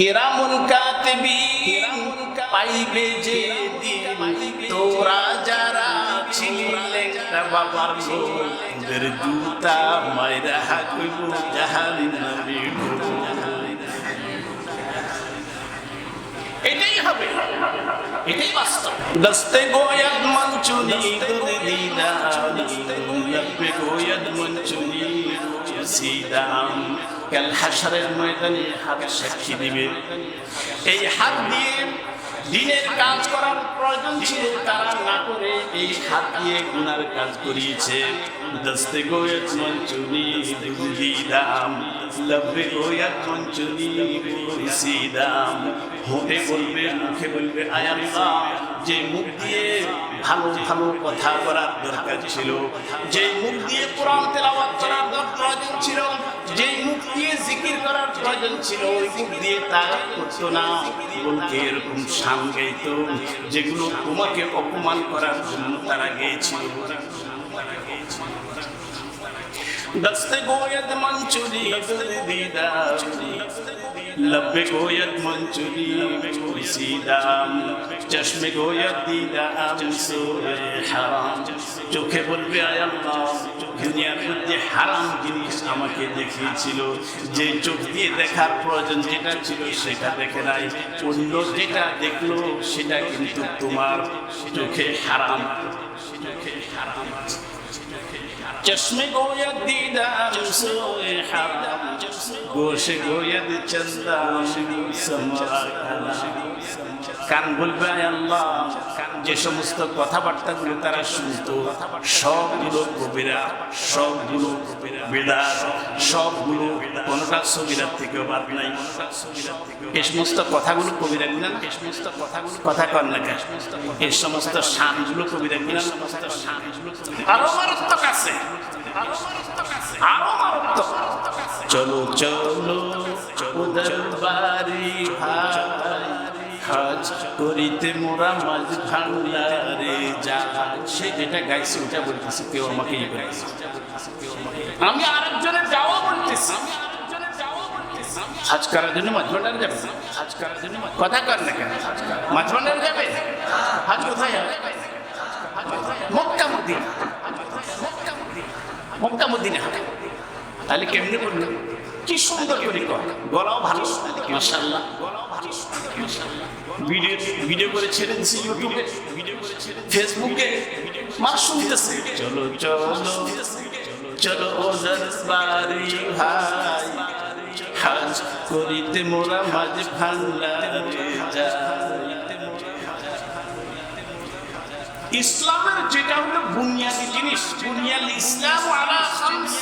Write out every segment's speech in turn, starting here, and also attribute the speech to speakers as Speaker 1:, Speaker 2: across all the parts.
Speaker 1: কেরামুন কাতিবিন পাইবে যে তোরা যারা ছিলে বাবার লোকদের জুতা মাইরা হাকইব জাহান্নামে এটাই হবে এটাই বাস্তব দস্তে গোয়াদ মঞ্চুনি দুনে দিদা লব্বে গোয়াদ মঞ্চুনি সিদাম হাসরের ময়দানে হাত সাক্ষী দিবে। এই হাত দিয়ে দিনের কাজ করার প্রয়োজন ছিল, তারা না করে এই হাত দিয়ে গুনার কাজ করিয়েছে। দস্তে গোয়াত মঞ্চুনি দিদাম লব্বে গোয়াত মঞ্চুনি সিদাম হোটে বলবে, মুখে বলবে আয়াল্লাহ যে মুখ দিয়ে ভালো ভালো কথা বলার দরকার ছিল। যে মুখ দিয়ে কোরআন তেলাওয়াত করার প্রয়োজন ছিল যে মুখ দিয়ে জিকির করার প্রয়োজন ছিল, ওই মুখ দিয়ে তা করতো না। বলতে এরকম সাম গাইত যেগুলো তোমাকে অপমান করার জন্য তারা গেয়েছিল। তারা গেয়েছিল দস্তে গোয়েদ মঞ্চুরি দিদা گوید من چوری رسیدم چشم گوید دیدم سوره حرام চোখে বলবে আয় আল্লাহ দুনিয়ার মধ্যে হারাম জিনিস আমাকে দেখিয়েছিল যে চোখ দিয়ে দেখার প্রয়োজন যেটা ছিল সেটা দেখে নাই অন্য যেটা দেখলো সেটা কিন্তু তোমার চোখে হারাম চোখে হারাম چشم گوید دیدم سوی حرام گوش گوید چندم سمرا কান বলবে আল্লাহ যে সমস্ত কথাবার্তাগুলো তারা শুনতো সবগুলো কবিরা সবগুলো বেদা সবগুলো কোনটা সবিরার থেকেও বাদ নাই এই সমস্ত কথাগুলো কবিরা নিলেন এই সমস্ত কথাগুলো কথা কর না এই সমস্ত শানগুলো কবিরা নিলেন সমস্ত শানগুলো আরও মারাত্মক আছে আরও মারাত্মক চলো চলো ওদের বাড়ি ভাই হজ করিতে মোরা মাঝ ভান্ডারে যা সে যেটা গাইছে ওটা বলতেছে, কেউ আমাকে ই করে আমি আরেকজনের যাওয়া বলতেছি। হবে? তাহলে কি সুন্দর করে। গলাও ভালো। মাশাআল্লাহ। ভিডিও ভিডিও করে ছেড়ে দিছি ইউটিউবে ফেসবুকে মা শুনতেছে। চলো চলো চলো বাড়ি ভাই। হাজ করিতে মোরা মাঝ ইসলামের যেটা হলো বুনিয়াদি জিনিস বুনিয়াল ইসলাম আলা খামস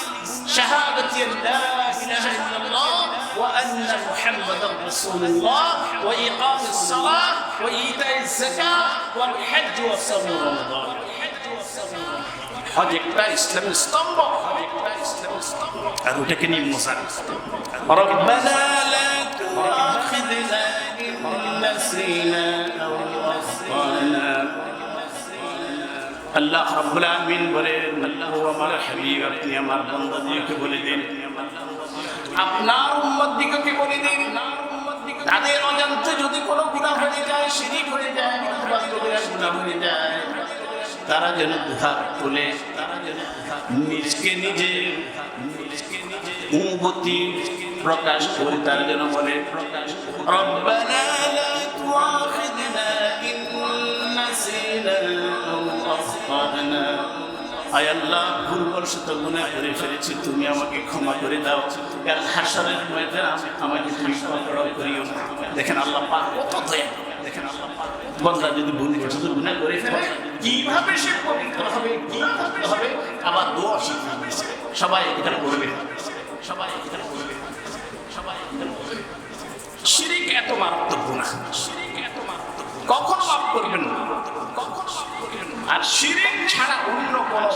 Speaker 1: শাহাদাতি লা ইলাহা ইল্লাল্লাহ। ওয়া আন্না মুহাম্মাদার রাসূলুল্লাহ ওয়া ইকামিস সালাহ ওয়া ইতাইজ যাকাত ওয়াল হজ্জ ওয়া সাওম রমাদান হজ একটা ইসলামের স্তম্ভ আর ওটাকে নিয়ে মশার ربنا لا تؤاخذنا إن نسينا أو أخطأنا আল্লাহ রাব্বুল আমিন বলেন আল্লাহ আমার হাবিব আপনি আমার বান্দাদেরকে বলে দিন আপনার উম্মত দিগকে বলে দিন তাদের অজান্তে যদি কোনো গুনাহ হয়ে যায়, শিরিক হয়ে যায় গুনাহ হয়ে যায়, তারা যেন দুহাত তুলে নিজকে নিজে অনুভূতি প্রকাশ করে, তারা যেন বলে, প্রকাশ তুআখিযনা ইন নাসিনা আও আখতানা আয় আল্লাহ, ভুলবশত গুনাহ করে ফেলেছি, তুমি আমাকে ক্ষমা করে দাও। কাল হাসরের ময়দানে আমাকে তুমি ক্ষমা করিও দেখেন আল্লাহ পাক কত দয়া। দেখেন আল্লাহ পাক যদি ভুলবশত গুনাহ করে ফেলে, কীভাবে সে পবিত্র হবে কি করতে হবে আবার সবাই এটা করবে সবাই এটা করবে সবাই এটা করবে শিরিক এত মারাত্মক গুনাহ। শিরিক এত মারাত্মক কখনো মাফ করবেন না। কখনো মাফ করবেন আর শিরিক ছাড়া অন্য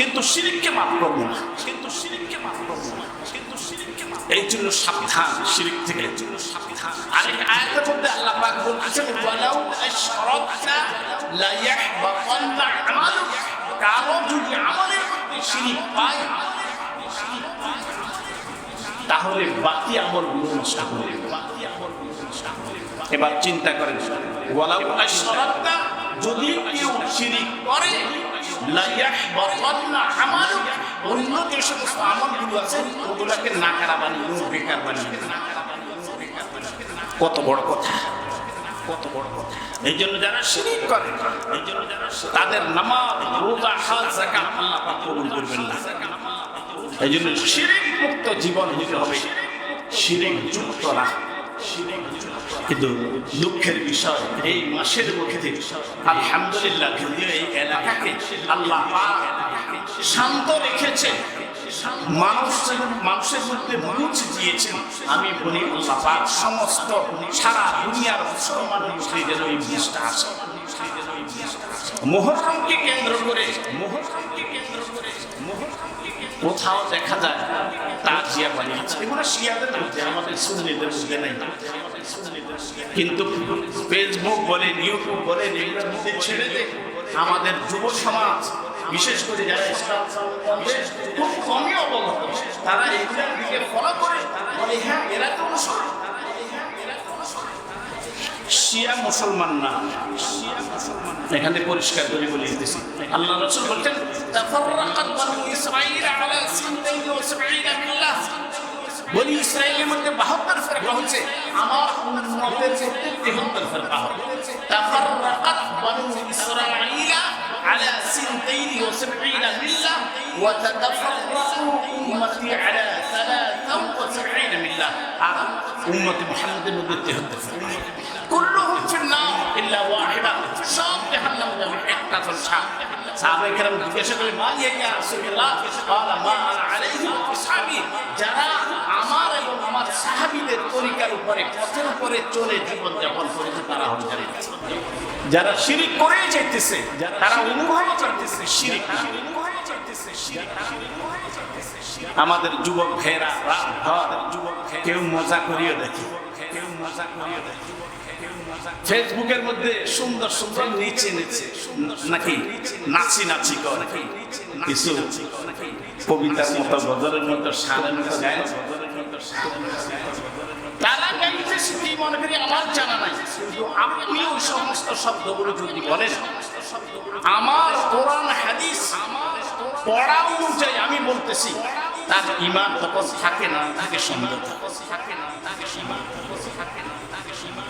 Speaker 1: কিন্তু শিরিককে মাফ করব। না কিন্তু শিরিককে মাফ করব। না কিন্তু এই জন্য সাবধান শিরিক থেকে। এই জন্য সাবধান। আরেক আয়াতের মধ্যে আল্লাহ পাক বলছেন ওয়ালাউ আশরাকতা লা ইয়াহবাতান্না আমালুক। কারও যদি আমলের মধ্যে শিরিক পায় তাহলে বাকি আমলগুলো নষ্ট হবে এবার চিন্তা করেন ওয়ালাউ আশরাকতা যদি কেউ শিরিক করে আমালুক অন্য যে সমস্ত আমলগুলো আছে, ওগুলাকে নাকারা বানিয়ে বেকার বানিয়ে। কত বড় কথা, কত বড় কথা। এই জন্য যারা শিরিক করে, এই জন্য যারা তাদের নামাজ, রোজা, হাজ, যাকাত আল্লাহ পাক কবুল করবেন না। এই জন্য শিরিক মুক্ত জীবন হতে হবে। শিরিক যুক্ত না কিন্তু দুঃখের বিষয়, এই মাসের মধ্যে আলহামদুলিল্লাহ যদিও এই এলাকাকে আল্লাহ শান্ত রেখেছে মানুষ মানুষের মধ্যে বুঝ দিয়েছেন, আমি বলি আল্লাহ সমস্ত সারা দুনিয়ার মুসলমান যেন এই বুঝটা আসে মোহরমকে কেন্দ্র করে মোহরমকে কোথাও দেখা যায় তার জিয়া বানিয়েছে এগুলো শিয়াদের মধ্যে আমাদের সুন্নিদের মধ্যে নেই। কিন্তু ফেসবুক বলে ইউটিউব বলে ছেড়ে দে। আমাদের যুব সমাজ, বিশেষ করে যারা ইসলাম খুব কমই অবগত। তারা এগুলোর দিকে ফলো করে। বলে হ্যাঁ এরা তো শিয়া মুসলমান না এখানে পরিষ্কার করে বলে দিতেছি আল্লাহ রসুল বলছেন তাফাররাকাত বানু ইসরাঈল আলা সিনতাইন ওয়া সাবঈনা মিল্লাহ বনি ইসরায়েলের মধ্যে বাহাত্তর ফেরকা হচ্ছে আমার উম্মতের মধ্যে তেহাত্তর ফেরকা হবে তাফাররাকাত বানু ইসরাঈল على سنتين وسبعين ملة وتتفرق أمتي على ثلاثة وسبعين ملة أمة محمد مدة تهدف কুল্লু হুমফির ইল্লা ওয়াহিদা। সব জাহান্নাম যাবে একটা তো কেরাম জিজ্ঞাসা মা ইয়া ইয়া রাসূলুল্লাহ? ক্বালা মা আলাইহি আসহাবি যারা আমার এবং আমার সাহাবীদের তরিকার উপরে পথের উপরে চলে জীবন যাপন করেছে তারা হল জান্নাত যারা শিরিক করে যেতেছে তারা অনুভব করতেছে শিরিক আমাদের যুবক ভেরা রাত যুবক কেউ মজা করিয়ে দেখে। কেউ মজা করিয়ে দেখে। ফেসবুকের মধ্যে সুন্দর সুন্দর নিচে নিচে, নাকি নাচি নাচি করে কিছু কবিতার মতো, গজলের মতো সারের মতো আমার জানা নাই ওই সমস্ত অনুযায়ী আমি বলতেছি, তার ইমান তখন থাকে না, থাকে সন্দেহ থাকে। না থাকে সীমা থাকে না থাকে সীমা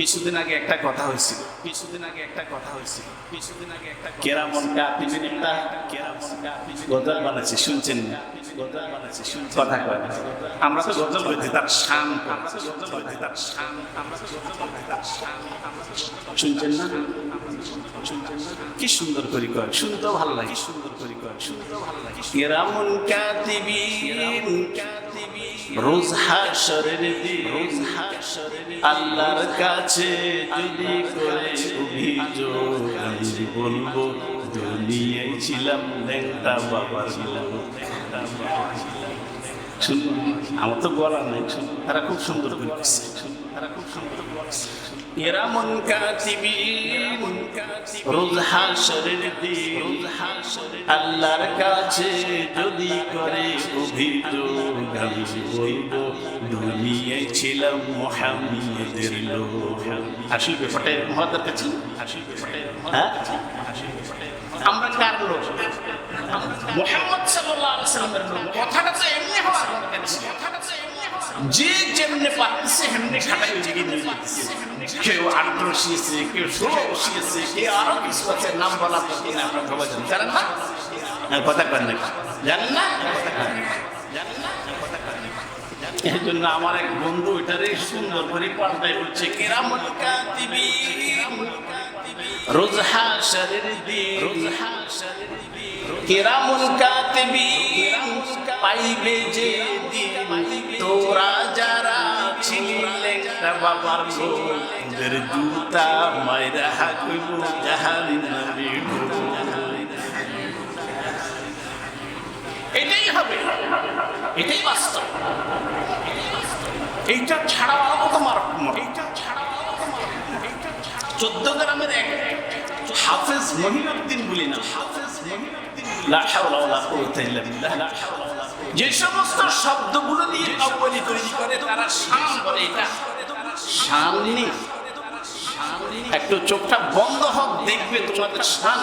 Speaker 1: কিছুদিন আগে একটা কথা হয়েছিল। কিছুদিন আগে একটা কথা হয়েছিল। কিছুদিন আগে একটা কেরামন কাতিবিন একটা কেরামন কাতিবিন গজল বানাচ্ছে শুনছেন না? গজল বানাচ্ছে শুনছেন কথা কয় আমরা তো গজল বলছি তার শান আমরা তো গজল বলছি তার শান আমরা তো গজল বলছি তার শান শুনছেন না? কি সুন্দর করে কয় শুনতেও ভালো লাগে। সুন্দর করে কয় শুনতেও ভালো লাগে। কেরামন কাতিবিন রোজ হাসরের রোজ আল্লাহর কাছে যদি করে অভিযোগ, আমি বলব ছিলাম নেতা বাবার। শুনুন, আমার তো গলা নাই, শুনুন। তারা খুব সুন্দর করে কাতিবিন রোজ হাসরের দিন। আল্লাহর কাছে যদি করে অভিযোগ আমি বলব দুনিয়ায় ছিলাম মোহাম্মদের লোক। আসল ব্যাপারটা এরকম হওয়ার দরকার ছিল? আসল ব্যাপারটা হ্যাঁ? আমরা কার লোক? মোহাম্মদ সাল্লাল্লাহু আলাইহি সাল্লামের লোক। কথাটা তো এমনি হওয়ার দরকার ছিল। যে যেমনে পাচ্ছে হেমনে খাটাই। নিয়ে কেউ বসিয়েছে কেউ ষোলো বসিয়েছে কেউ আরও কিছু আছে নাম বলা তো কিনা আপনার সবাই জানেন। জানেন না? কথা কেন জানেন না। জানেন না? এই জন্য আমার এক বন্ধু এটারে সুন্দর করে পাল্টাই বলছে কেরামল কাতিবিন রোজ হাশরের দিন রোজ হাশরের দিন কেরামুল কাতিবিন পাইবে যে দিন। বাবার লোকদের জুতা মাইরা হাকব এটাই হবে এটাই বাস্তব। এইটা ছাড়াও আরও কত মারক এইটা মারক চোদ্দ গ্রামের এক। হাফেজ মহিনুদ্দিন বলি না। হাফেজ যে সমস্ত শব্দগুলো দিয়ে তৈরি করে তারা শান বলে এটা। নেই একটু চোখটা বন্ধ হোক দেখবে তোমাদের শান